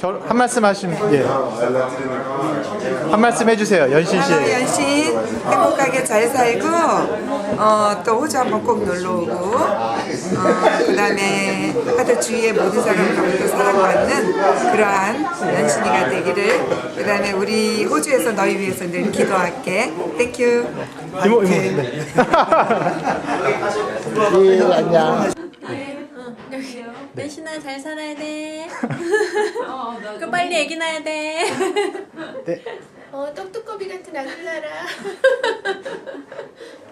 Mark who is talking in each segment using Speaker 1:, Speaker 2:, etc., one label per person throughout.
Speaker 1: 결- 한 말씀 하시면 예. 한 말씀 해주세요 연신 씨.
Speaker 2: 하나 연신 행복하게 잘 살고 어, 또 호주 한번 꼭 놀러 오고 어, 그다음에 하도 주위의 모든 사람들로부터 사랑받는 그러한 연신이가 되기를 그다음에 우리 호주에서 너희 위해서 늘 기도할게. 땡큐.
Speaker 1: 이모 이모. 네. 예 안녕.
Speaker 3: 대신아 잘 살아야 돼. 그 빨리 애기 낳아야 돼.
Speaker 1: 네.
Speaker 4: 어, 떡두꺼비 같은 아들 나라.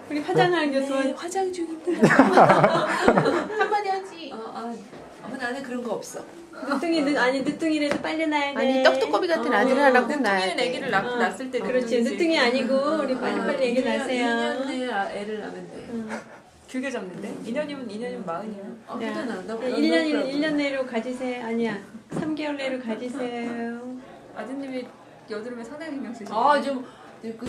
Speaker 3: 우리 화장하는 게 좋아.
Speaker 4: 화장 중입니다. 한마디 하지.
Speaker 5: 어, 아, 어, 나는 그런 거 없어.
Speaker 3: 늦둥이 늦 아니 늦둥이라도 빨리 낳아야 돼.
Speaker 4: 아니, 떡두꺼비 같은 아들 하라고
Speaker 5: 늦둥이는
Speaker 4: 낳아야 돼.
Speaker 5: 아기를 낳, 낳았을 때
Speaker 3: 그렇지 늦둥이 아니고 우리 빨리 빨리 애기 낳으세요.
Speaker 5: 2년 내에 아, 애를 낳으면 돼. 길게 잡는데? 2년이면 2년이면 마흔이야. 어,
Speaker 3: 야,
Speaker 5: 그잖아. 너, 너,
Speaker 3: 1년
Speaker 5: 너,
Speaker 3: 1년 내로 가지세요. 아니야. 3개월 내로 가지세요.
Speaker 5: 아드님이 여드름에 상당히 신경 쓰시고.
Speaker 4: 아, 좀. 그,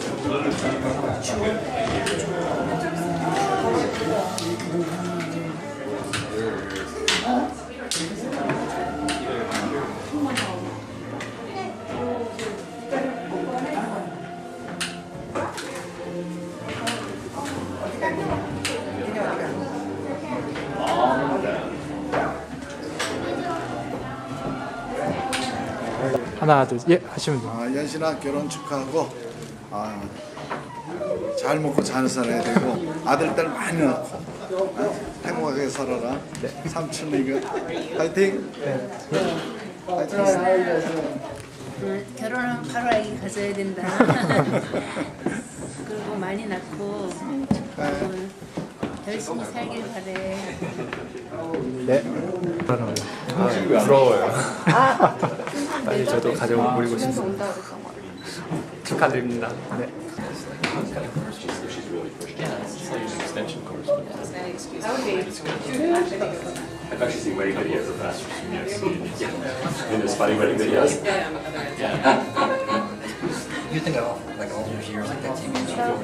Speaker 1: 하나 둘예 하시면 돼요.
Speaker 6: 아, 연신아 결혼 축하하고 아, 잘 먹고 잘 살아야 되고 아들 딸 많이 낳고 어? 행복하게 살아라 삼촌이가 파이팅 파이팅
Speaker 4: 결혼하면 바로 아기 가져야 된다. 그리고 많이 낳고 축하하고 열심히 살길 바래.
Speaker 1: 네.
Speaker 7: 부러워요. 빨리 저도 가족 모이고 싶습니다. 축하드립니다. 네.
Speaker 8: I've actually seen wedding videos of pastors from UFC. In those funny wedding videos.
Speaker 9: You think of like all those years like that TV show?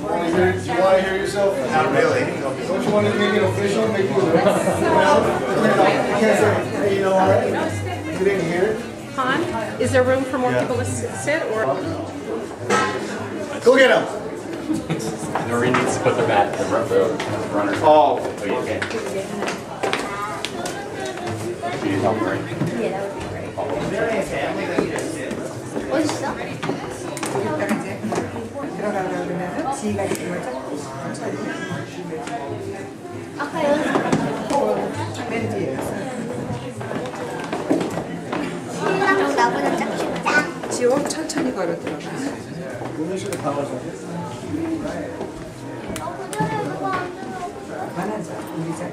Speaker 6: Do you want to hear yourself? Not really. Don't you want to make it official? Make it You can't say, hey, you know what? You didn't hear it?
Speaker 10: Han, is there room for more people to s- sit or?
Speaker 6: Go get him.
Speaker 8: Noreen needs to put the mat, the run- the runner.
Speaker 6: Oh.
Speaker 8: Oh, you can. Do you need help, right?
Speaker 4: 어딨 어?
Speaker 2: 지희가 이름을 천천히
Speaker 4: 아까 여기
Speaker 2: 맨 뒤에
Speaker 4: 신랑 나보다 짝짝짝.
Speaker 2: 지호 천천히 걸어 들어가. 우리 자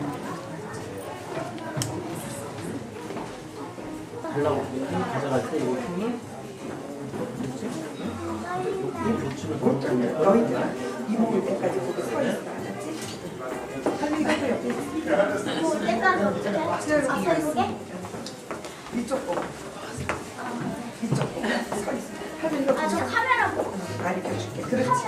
Speaker 4: 카메라 보고.
Speaker 2: 가르쳐줄게 그렇지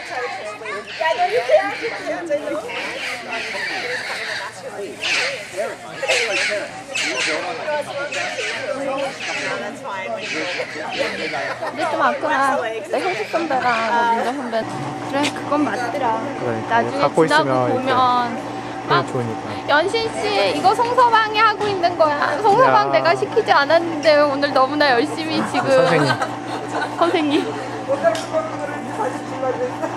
Speaker 11: 근데 좀 아까 나 형식 선배랑 민정 선배 그래 그건 맞더라
Speaker 1: 그래,
Speaker 11: 나중에
Speaker 1: 갖고
Speaker 11: 지나고
Speaker 1: 있으면
Speaker 11: 보면
Speaker 1: 너무 좋으니까.
Speaker 11: 연신 씨 이거 송서방이 하고 있는 거야 송서방
Speaker 1: 야.
Speaker 11: 내가 시키지 않았는데 오늘 너무나 열심히 지금
Speaker 1: 선생님.
Speaker 11: 선생님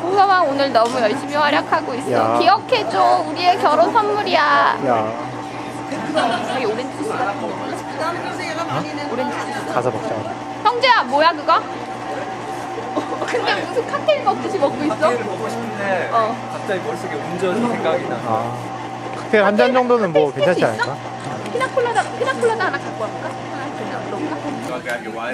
Speaker 11: 홍서방 오늘 너무 열심히 활약하고 있어.
Speaker 1: 야.
Speaker 11: 기억해줘. 우리의 결혼 선물이야.
Speaker 1: 야,
Speaker 11: 여기 오렌지 주스 같은 거 몰라? 오렌지 주스.
Speaker 1: 가서 먹자.
Speaker 11: 형제야, 뭐야 그거? 근데 무슨 칵테일 먹듯이 먹고 있어?
Speaker 7: 칵테일을 먹고 싶은데
Speaker 11: 어.
Speaker 7: 갑자기 머릿속에 운전이 생각이 나.
Speaker 1: 아, 칵테일 한 잔 정도는 뭐
Speaker 11: 칵테일
Speaker 1: 괜찮지? 않을까?
Speaker 11: 피나콜라다, 피나콜라다 하나 갖고 갈까? 하나 그냥 넣을까?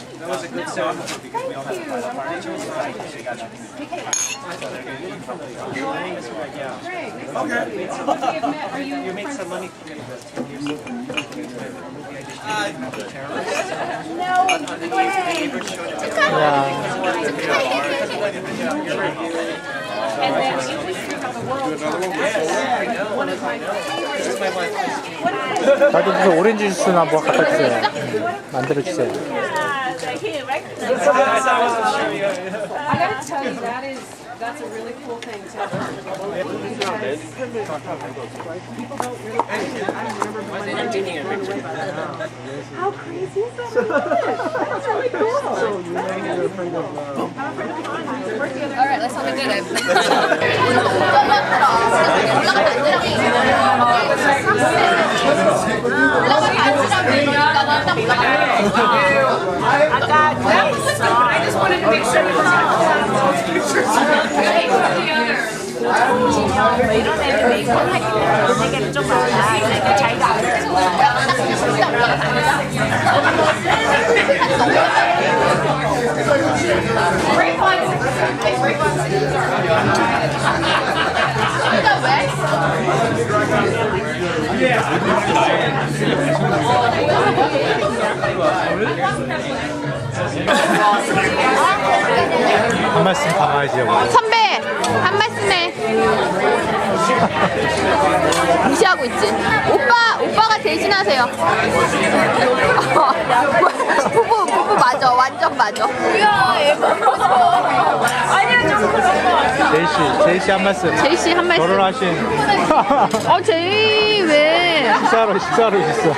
Speaker 1: 아, 나도 무슨 오렌지 주스나 뭐 갖다 주세요. 만들어 주세요.
Speaker 10: I gotta tell you, that is, that's a really cool thing too. How crazy is that? That's really cool.
Speaker 11: All right, let's all be good.
Speaker 10: I just wanted to make sure
Speaker 3: were not. 애들 메이크업 하기는 되게 좀
Speaker 1: 한 말씀 담아야지.
Speaker 11: 선배 한 말씀해 무시하고 있지? 오빠 오빠가 대신하세요. 부부 부부 맞아. 완전 맞아.
Speaker 1: 제이씨, 제이씨 한 말씀.
Speaker 11: 제이씨 한 말씀.
Speaker 1: 결혼하신.
Speaker 11: 어 제이. 왜
Speaker 1: 식사로, 식사로 오셨어.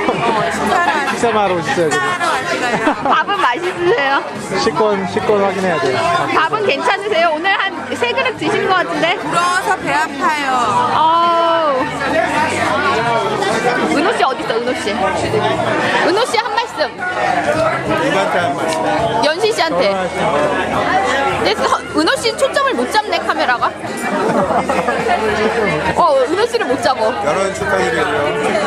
Speaker 1: 식사만 하러 오셨어요. 지금.
Speaker 11: 밥은 맛있으세요
Speaker 1: 식권, 식권 확인해야 돼요.
Speaker 11: 밥은 괜찮으세요 오늘 한 세 그릇 드신 것 같은데
Speaker 2: 부러워서 배 아파요.
Speaker 11: 아우 은호 씨 어디 있어 은호 씨 은호 씨한 말씀
Speaker 1: 누구한테 한 말씀?
Speaker 11: 연신 씨한테 근데 서- 은호 씨 초점을 못 잡네 카메라가 어 은호 씨를 못 잡어
Speaker 12: 결혼 축하드리고요.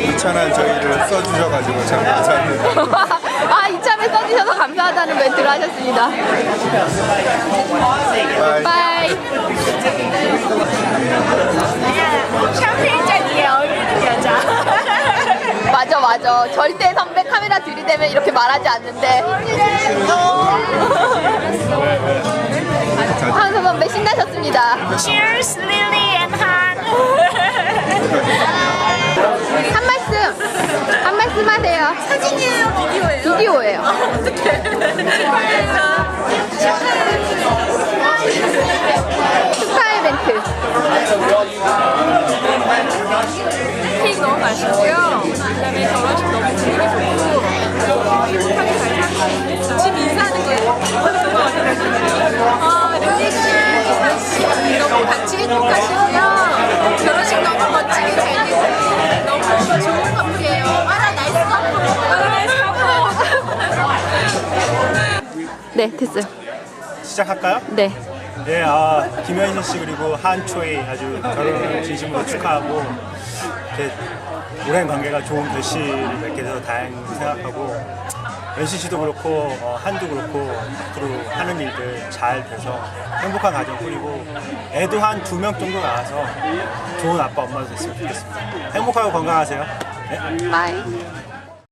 Speaker 12: 이찬한 저희를 써주셔가지고 참 감사합니다.
Speaker 11: 아 이참에 써주셔서 감사하다는 멘트를 하셨습니다 바이
Speaker 3: 샴페인잔이에 어울리는 여자.
Speaker 11: 맞아. 절대 선배 카메라 들이대면 이렇게 말하지 않는데. 한선 선배 신나셨습니다.
Speaker 3: Cheers, Lily and Han.
Speaker 11: 한 말씀. 한 말씀 하세요.
Speaker 3: 사진이에요, 비디오예요?
Speaker 11: 비디오예요.
Speaker 3: 어떡해.
Speaker 11: 축하의 네 됐어요
Speaker 13: 시작할까요?
Speaker 11: 네
Speaker 13: 네, 아, 김현신 씨 그리고 한초이 아주 결혼을 진심으로 축하하고 이렇게 오랜 관계가 좋은 결실을 맺게 돼서 다행히 생각하고 연신 씨도 그렇고 어, 한도 그렇고 앞으로 하는 일들 잘 돼서 행복한 가정 꾸리고 애도 한 두 명 정도 나와서 좋은 아빠 엄마도 됐으면 좋겠습니다. 행복하고 건강하세요. 네.
Speaker 11: 바이